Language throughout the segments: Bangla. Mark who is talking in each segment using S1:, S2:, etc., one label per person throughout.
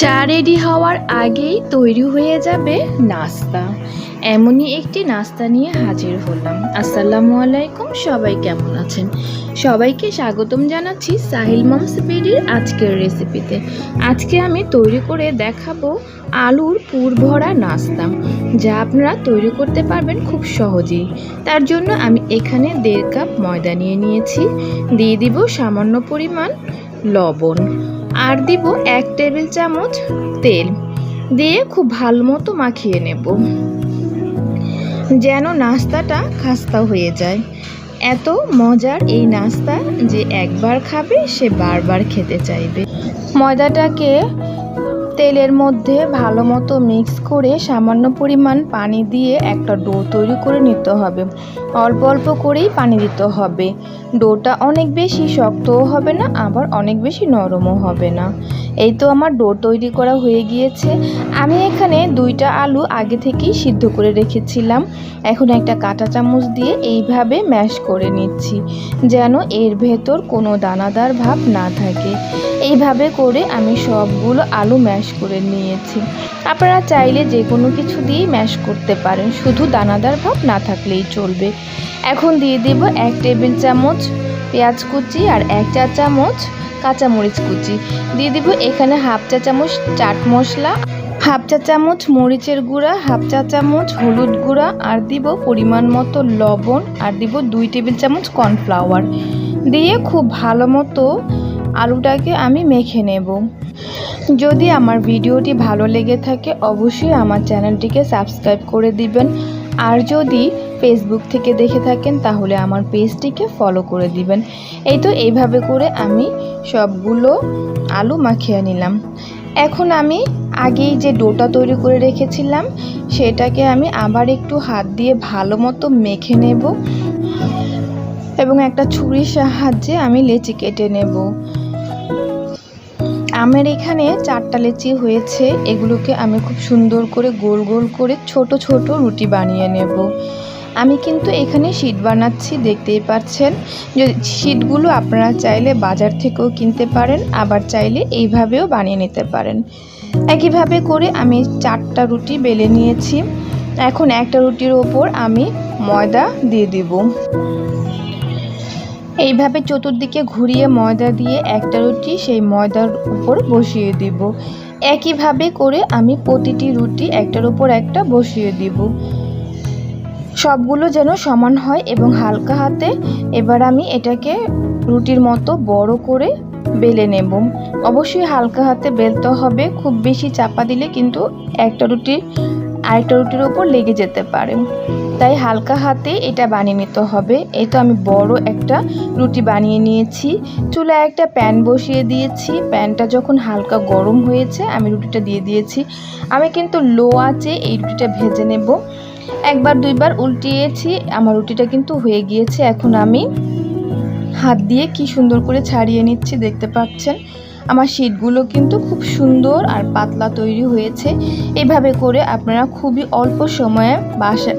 S1: চা রেডি হওয়ার আগেই তৈরি হয়ে যাবে নাস্তা। এমনই একটি নাস্তা নিয়ে হাজির হলাম। আসসালামু আলাইকুম, সবাই কেমন আছেন? সবাইকে স্বাগতম জানাচ্ছি সাহিল মামস বেডির আজকের রেসিপিতে আজকে আমি তৈরি করে দেখাবো আলুর পুর ভরা নাস্তা, যা আপনারা তৈরি করতে পারবেন খুব সহজেই। তার জন্য আমি এখানে দেড় কাপ ময়দা নিয়ে নিয়েছি, দিয়ে দিব সামান্য পরিমাণ লবণ। আর দিব এক টেবিল চামচ তেল। দিয়ে খুব ভালো মতো মাখিয়ে নেব। যেন নাস্তাটা খাস্তা হয়ে যায়। এত মজার এই নাস্তা যে একবার খাবে সে বারবার খেতে চাইবে। ময়দাটাকে তেলের মধ্যে ভালো মতো মিক্স করে সামান্য পরিমাণ পানি দিয়ে একটা ডো তৈরি করে নিতে হবে। অল্প অল্প করেই পানি দিতে হবে। ডোটা অনেক বেশি শক্তও হবে না, আবার অনেক বেশি নরমও হবে না। এই তো আমার ডো তৈরি করা হয়ে গিয়েছে। আমি এখানে দুইটা আলু আগে থেকেই সিদ্ধ করে রেখেছিলাম। এখন একটা কাঁটা চামচ দিয়ে এইভাবে ম্যাশ করে নিচ্ছি, যেন এর ভেতর কোনো দানাদার ভাব না থাকে। এইভাবে করে আমি সবগুলো আলু ম্যাশ করে নিয়েছি। আপনারা চাইলে যে কোনো কিছু দিয়েই ম্যাশ করতে পারেন, শুধু দানাদার ভাব না থাকলেই চলবে। এখন দিয়ে দেব এক টেবিল চামচ পেঁয়াজ কুচি আর এক চা চামচ কাঁচামরিচ কুচি। দিয়ে দিব এখানে হাফ চা চামচ চাট মশলা, হাফ চা চামচ মরিচের গুঁড়া, হাফ চা চামচ হলুদ গুঁড়া আর দিব পরিমাণ মতো লবণ আর দিব দুই টেবিল চামচ কর্নফ্লাওয়ার। দিয়ে খুব ভালো মতো আলুটাকে আমি মেখে নেব। যদি আমার ভিডিওটি ভালো লেগে থাকে, অবশ্যই আমার চ্যানেলটিকে সাবস্ক্রাইব করে দিবেন। আর যদি ফেসবুক থেকে দেখে থাকেন, তাহলে আমার পেজটিকে ফলো করে দিবেন। এই তো এইভাবে করে আমি সবগুলো আলু মাখিয়ে নিলাম। এখন আমি আগেই যে ডোটা তৈরি করে রেখেছিলাম, সেটাকে আমি আবার একটু হাত দিয়ে ভালো মতো মেখে নেব। এবং একটা ছুরির সাহায্যে আমি লেচি কেটে নেব। আমার এখানে চারটা লেচি হয়েছে, এগুলোকে আমি খুব সুন্দর করে গোল গোল করে ছোট ছোট রুটি বানিয়ে নেব। আমি কিন্তু এখানে শীট বানাচ্ছি, দেখতেই পাচ্ছেন। যদি শীটগুলো আপনারা চাইলে বাজার থেকেও কিনতে পারেন, আবার চাইলে এইভাবেও বানিয়ে নিতে পারেন। একইভাবে করে আমি চারটা রুটি বেলে নিয়েছি। এখন একটা রুটির ওপর আমি ময়দা দিয়ে দিব। এইভাবে চতুর্দিকে ঘুরিয়ে ময়দা দিয়ে একটা রুটি সেই ময়দার উপর বসিয়ে দিব। একইভাবে করে আমি প্রতিটি রুটি একটার উপর একটা বসিয়ে দিব। সবগুলো যেন সমান হয় এবং হালকা হাতে এবার আমি এটাকে রুটির মতো বড় করে বেলে নেব। অবশ্যই হালকা হাতে বেলতে হবে, খুব বেশি চাপা দিলে কিন্তু একটা রুটি আরেকটা রুটির ওপর লেগে যেতে পারে। তাই হালকা হাতে এটা বানিয়ে নিতে হবে। এই তো আমি বড় একটা রুটি বানিয়ে নিয়েছি। চুলায় একটা প্যান বসিয়ে দিয়েছি। প্যানটা যখন হালকা গরম হয়েছে, আমি রুটিটা দিয়ে দিয়েছি। আমি কিন্তু লো আঁচে এই রুটিটা ভেজে নেব। একবার, দুইবার উল্টিয়েছি। আমার রুটিটা কিন্তু হয়ে গিয়েছে। এখন আমি হাত দিয়ে কি সুন্দর করে ছাড়িয়ে নিচ্ছি, দেখতে পাচ্ছেন? আমার শীটগুলো কিন্তু খুব সুন্দর আর পাতলা তৈরি হয়েছে। এভাবে করে আপনারা খুবই অল্প সময়ে বাসা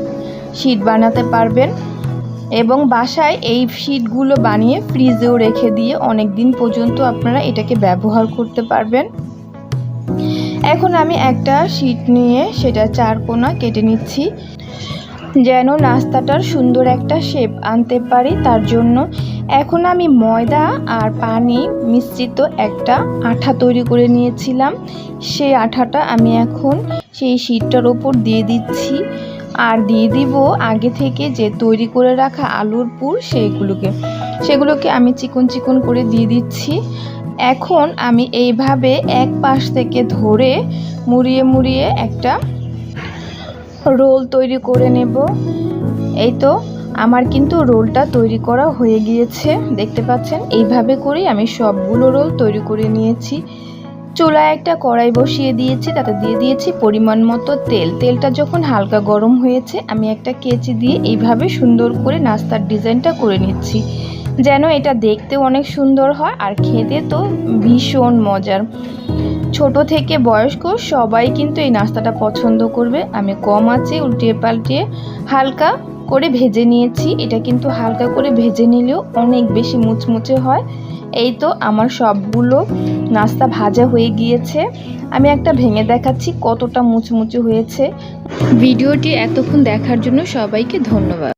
S1: শীট বানাতে পারবেন এবং বাসায় এই শীটগুলো বানিয়ে ফ্রিজেও রেখে দিয়ে অনেক দিন পর্যন্ত আপনারা এটাকে ব্যবহার করতে পারবেন। এখন আমি একটা শীট নিয়ে সেটা চার কোনা কেটে নিচ্ছি, যেন নাস্তাটার সুন্দর একটা শেপ আনতে পারি। তার জন্য এখন আমি ময়দা আর পানি মিশ্রিত একটা আঠা তৈরি করে নিয়েছিলাম। সেই আঠাটা আমি এখন সেই শীটটার ওপর দিয়ে দিচ্ছি। আর দিয়ে দিব আগে থেকে যে তৈরি করে রাখা আলুর পুর সেইগুলোকে। সেগুলোকে আমি চিকন চিকন করে দিয়ে দিচ্ছি। এখন আমি এইভাবে এক পাশ থেকে ধরে মুড়িয়ে মুড়িয়ে একটা রোল তৈরি করে নেব। এই তো, আমার কিন্তু রোলটা তৈরি করা হয়ে গিয়েছে, দেখতে পাচ্ছেন? এইভাবে করেই আমি সবগুলো রোল তৈরি করে নিয়েছি। চুলায় একটা কড়াই বসিয়ে দিয়েছি, তাতে দিয়ে দিয়েছি পরিমাণ মতো তেল। তেলটা যখন হালকা গরম হয়েছে, আমি একটা কেচি দিয়ে এইভাবে সুন্দর করে নাস্তার ডিজাইনটা করে নিচ্ছি। যেন এটা দেখতেও অনেক সুন্দর হয় আর খেতে তো ভীষণ মজার। ছোট থেকে বয়স্ক সবাই কিন্তু এই নাস্তাটা পছন্দ করবে। আমি কম আছে, উল্টিয়ে পাল্টিয়ে হালকা করে ভেজে নিয়েছি। এটা কিন্তু হালকা করে ভেজে নিলেও অনেক বেশি মুচমুচে হয়। এই তো আমার সবগুলো নাস্তা ভাজা হয়ে গিয়েছে। আমি একটা ভেঙে দেখাচ্ছি, কতটা মুচমুচে হয়েছে। ভিডিওটি এতক্ষণ দেখার জন্য সবাইকে ধন্যবাদ।